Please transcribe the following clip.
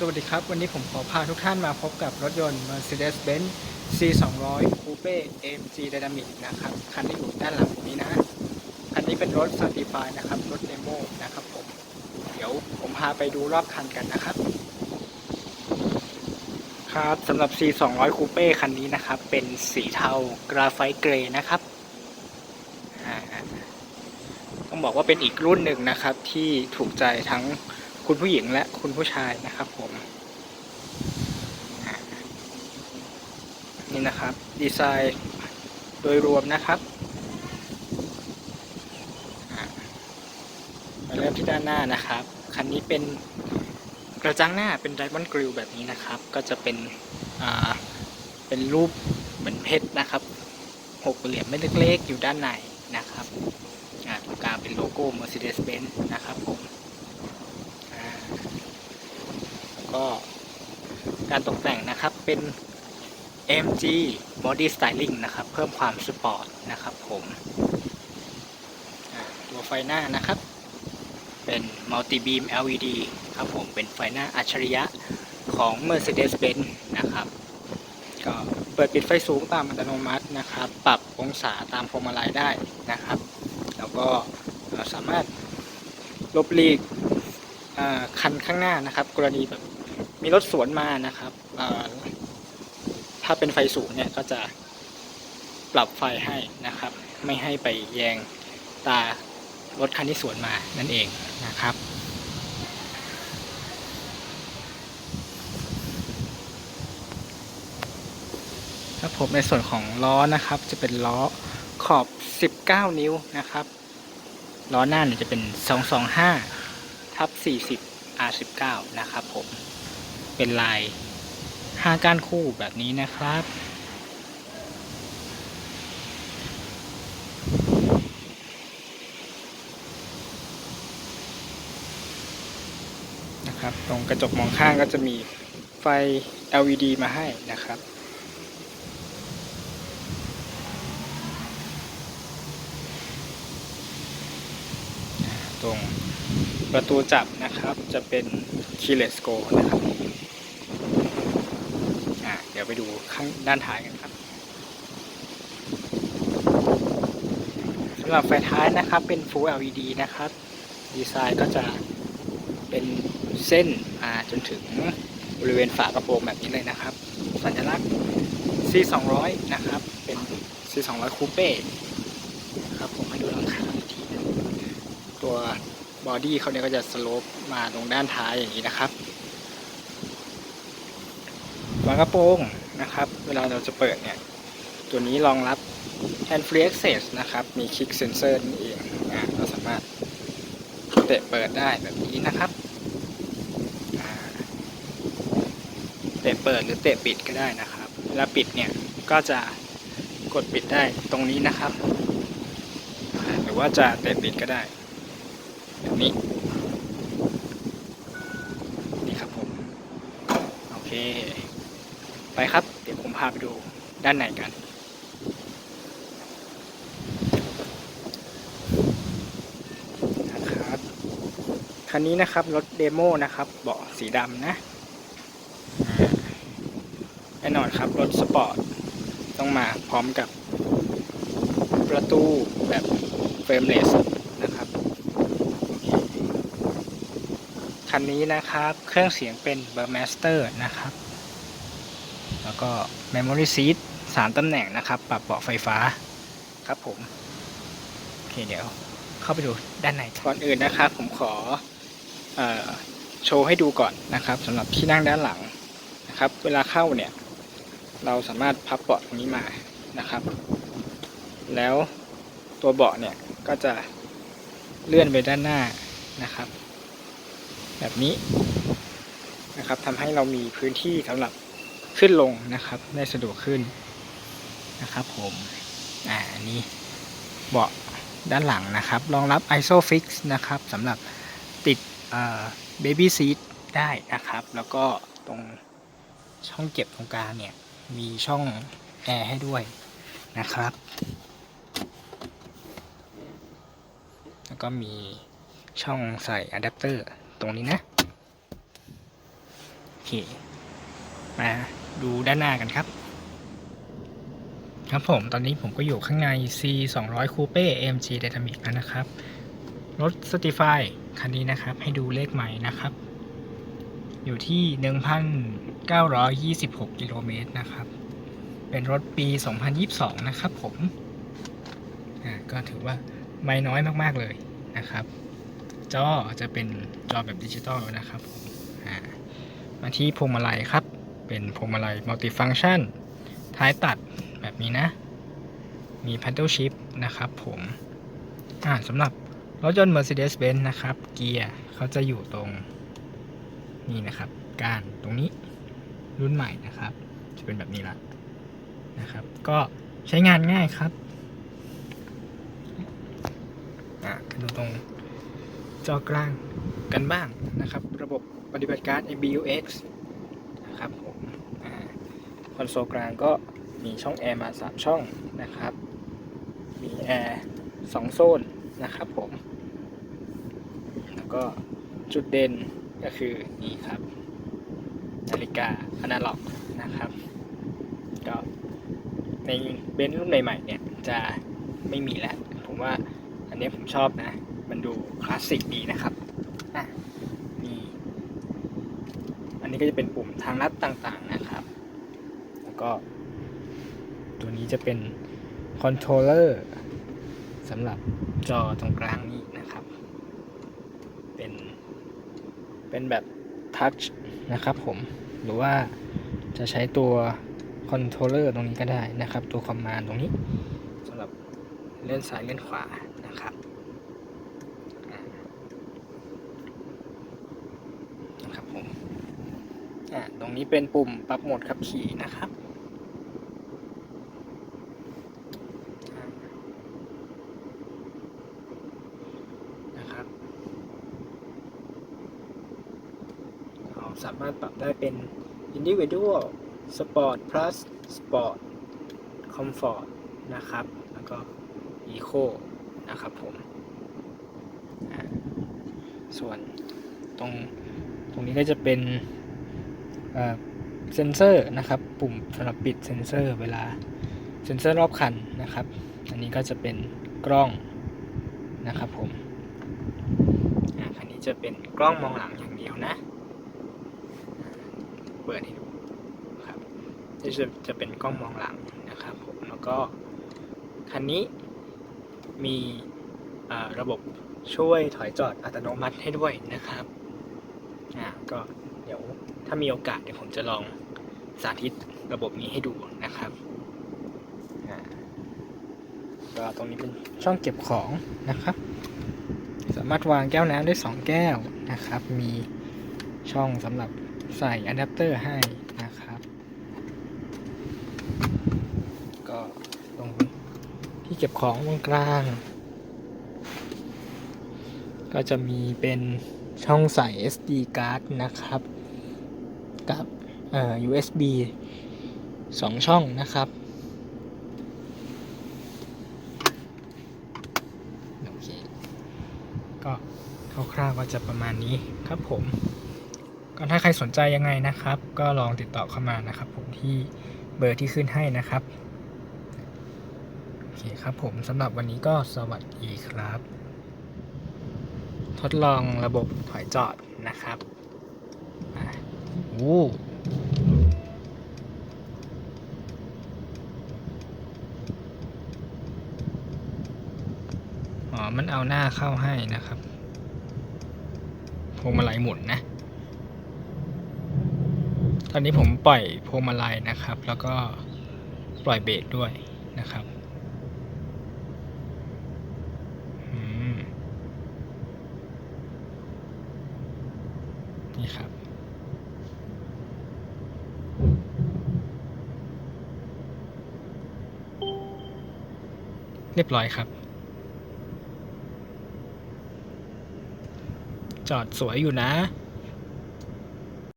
สวัสดีครับ วันนี้ผมขอพาทุกท่านมาพบกับรถยนต์ Mercedes-Benz C200 Coupe AMG Dynamic นะครับ คันที่อยู่ด้านหลังผมนี้นะ คันนี้เป็นรถ Certified นะครับ รถเดโมนะครับผม เดี๋ยวผมพาไปดูรอบคันกันนะครับ ครับสำหรับ C200 Coupe คันนี้นะครับ เป็นสีเทากราไฟต์เกรย์นะครับ ต้องบอกว่าเป็นอีกรุ่นหนึ่งนะครับที่ถูกใจทั้งคุณผู้หญิงและคุณผู้ชายนะครับผมอ่า นี่นะครับ ดีไซน์โดยรวมนะครับมาเริ่มที่ด้านหน้านะครับ คันนี้เป็นกระจังหน้าเป็นไดมอนด์กริลแบบนี้นะครับ ก็จะเป็นอ่าเป็นรูปเหมือนเพชรนะครับหกเหลี่ยมเม็ดเล็กๆ อยู่ด้านในนะครับตรงกลางเป็นโลโก้ Mercedes-Benz นะครับผมแล้วก็การตกแต่งนะครับเป็น MG Body Styling นะครับ เพิ่มความสปอร์ตนะครับผมตัวไฟหน้านะครับ เป็น Multi Beam LED ครับผมเป็นไฟหน้าอัจฉริยะของ Mercedes-Benz นะครับ ก็เปิดปิดไฟสูงตามอัตโนมัตินะครับ ปรับองศาตามพวงมาลัยได้นะครับ แล้วก็เอ่อสามารถลบลีกคันข้างหน้านะครับ กรณีแบบมีรถสวนมานะครับ ถ้าเป็นไฟสูงเนี่ยก็จะปรับไฟให้นะครับ ไม่ให้ไปแยงตารถคันที่สวนมานั่นเองนะครับ ครับผมในส่วนของล้อนะครับจะเป็นล้อขอบ 19 นิ้วนะครับ ล้อหน้าเนี่ยจะเป็น 225ทับ40 R19 นะครับผม เป็นลาย 5ก้านคู่แบบนี้นะครับ นะครับ ตรงกระจกมองข้างก็จะมีไฟ LED มาให้นะครับตรงประตูจับนะครับจะเป็น keyless go นะครับ ดี๋ยวไปดูข้างด้านท้ายกันครับสำหรับไฟท้ายนะครับเป็น full LED นะครับ ดีไซน์ก็จะเป็นเส้นมาจนถึงบริเวณฝากระโปรงแบบนี้เลยนะครับ สัญลักษณ์ C200 นะครับ เป็น C200 Coupe ครับผมให้ดูหลังคาอีกทีตัวบอดี้เขาเนี่ยก็จะสโลปมาตรงด้านท้ายอย่างนี้นะครับ ฝากระโปรงนะครับ เวลาเราจะเปิดเนี่ย ตัวนี้รองรับ hand free access นะครับ มี kick sensor นี่เองเราสามารถเตะเปิดได้แบบนี้นะครับเตะเปิดหรือเตะปิดก็ได้นะครับเวลาปิดเนี่ยก็จะกดปิดได้ตรงนี้นะครับ หรือว่าจะเตะปิดก็ได้แบบนี้นี่ครับผม โอเค ไปครับ เดี๋ยวผมพาไปดูด้านในกัน นะครับคันนี้นะครับ รถเดโมนะครับเบาะสีดำนะแน่นอนครับรถสปอร์ตต้องมาพร้อมกับประตูแบบเฟรมเลสนะครับ คันนี้นะครับ เครื่องเสียงเป็น Burmester นะครับ แล้วก็ Memory Seat สามตำแหน่งนะครับ ปรับเบาะไฟฟ้าครับผม โอเคเดี๋ยวเข้าไปดูด้านในก่อนอื่นนะครับ ผมขออโชว์ให้ดูก่อนนะครับสำหรับที่นั่งด้านหลังนะครับ เวลาเข้าเนี่ย เราสามารถพับเบาะตรงนี้มานะครับ แล้วตัวเบาะเนี่ยก็จะเลื่อนไปด้านหน้านะครับ แบบนี้นะครับทำให้เรามีพื้นที่สำหรับ ขึ้นลงนะครับ ได้สะดวกขึ้นนะครับผมอ่าอันนี้เบาะด้านหลังนะครับ รองรับ ISOFIX นะครับสำหรับติดเอ่อ Baby Seat ได้นะครับ แล้วก็ตรงช่องเก็บตรงกลางเนี่ย มีช่องแอร์ให้ด้วยนะครับ แล้วก็มีช่องใส่อะแดปเตอร์ตรงนี้นะเค มา ดูด้านหน้ากันครับ ครับผมตอนนี้ผมก็อยู่ข้างใน C 2 0 0 Coupe AMG Dynamic แล้วนะครับ รถ Certify คันนี้นะครับ ให้ดูเลขใหม่นะครับ อยู่ที่ 1,926กิโลเมตรนะครับ เป็นรถปี 2022 นะครับผมอ่าก็ถือว่าไม่น้อยมากๆเลยนะครับ จอจะเป็นจอแบบดิจิตอลนะครับผมอ่ามาที่พวงมาลัยครับ เป็นพวงมาลัยมัลติฟังชันท้ายตัดแบบนี้นะ มี paddle shift นะครับผมอ่าสำหรับรถยนต์ Mercedes-Benz นะครับ เกียร์เขาจะอยู่ตรงนี่นะครับก้านตรงนี้รุ่นใหม่นะครับ จะเป็นแบบนี้ละนะครับ ก็ใช้งานง่ายครับอะดูตรงจอกลางกันบ้างนะครับ ระบบปฏิบัติการ MBUX นะครับผมอคอนโซลกลางก็มีช่องแอร์มา 3 ช่องนะครับ มีแอร์2โซนนะครับผม แล้วก็จุดเด่นก็คือนี่ครับนาฬิกาอนาล็อกนะครับก็ในเบนซ์รุ่นใหม่ๆเนี่ยจะไม่มีแล้ว ผมว่าอันนี้ผมชอบนะ มันดูคลาสสิกดีนะครับอะ นนี้ก็จะเป็นปุ่มทางลัดต่างๆนะครับ แล้วก็ ตัวนี้จะเป็นคอนโทรลเลอร์สำหรับจอตรงกลางนี้นะครับ เป็น เป็นแบบทัชนะครับผม หรือว่าจะใช้ตัวคอนโทรลเลอร์ตรงนี้ก็ได้นะครับ ตัวคอมมานด์ตรงนี้สำหรับเลื่อนซ้ายเลื่อนขวานะครับอ่านะครับผม อ่าตรงนี้เป็นปุ่มปรับโหมดขับขี่นะครับ นะครับ เราสามารถปรับได้เป็น individual sport plus sport comfort นะครับ แล้วก็ eco นะครับผม ส่วนตรงตรงนี้ก็จะเป็น เซนเซอร์นะครับปุ่มสำหรับปิดเซนเซอร์เวลาเซนเซอร์รอบคันนะครับ อันนี้ก็จะเป็นกล้องนะครับผมอ่าคันนี้จะเป็นกล้องมองหลังอย่างเดียวนะ เปิดให้ดูครับนี่จะจะเป็นกล้องมองหลังนะครับผมแล้วก็คันนี้มีระบบช่วยถอยจอดอัตโนมัติให้ด้วยนะครับ อ่า ก็เดี๋ยว ถ้ามีโอกาสเดี๋ยวผมจะลองสาธิตระบบนี้ให้ดูนะครับ ก็ตรงนี้เป็นช่องเก็บของนะครับ สามารถวางแก้วน้ำได้ 2 แก้วนะครับ มีช่องสำหรับใส่อะแดปเตอร์ให้นะครับ ก็ตรงที่เก็บของตรงกลาง ก็จะมีเป็นช่องใส่ SD card นะครับ กับ USB 2 ช่องนะครับโอเคก็คร่าวๆก็จะประมาณนี้ครับผม ก็ถ้าใครสนใจยังไงนะครับ ก็ลองติดต่อเข้ามานะครับผมที่เบอร์ที่ขึ้นให้นะครับโอเคครับผมสำหรับวันนี้ก็สวัสดีครับ ทดลองระบบถอยจอดนะครับ อ้อ๋อ มันเอาหน้าเข้าให้นะครับพวงมาลัยหมุนนะ ตอนนี้ผมปล่อยพวงมาลัยนะครับ แล้วก็ปล่อยเบรกด้วยนะครับนี่ครับ เรียบร้อยครับ จอดสวยอยู่นะ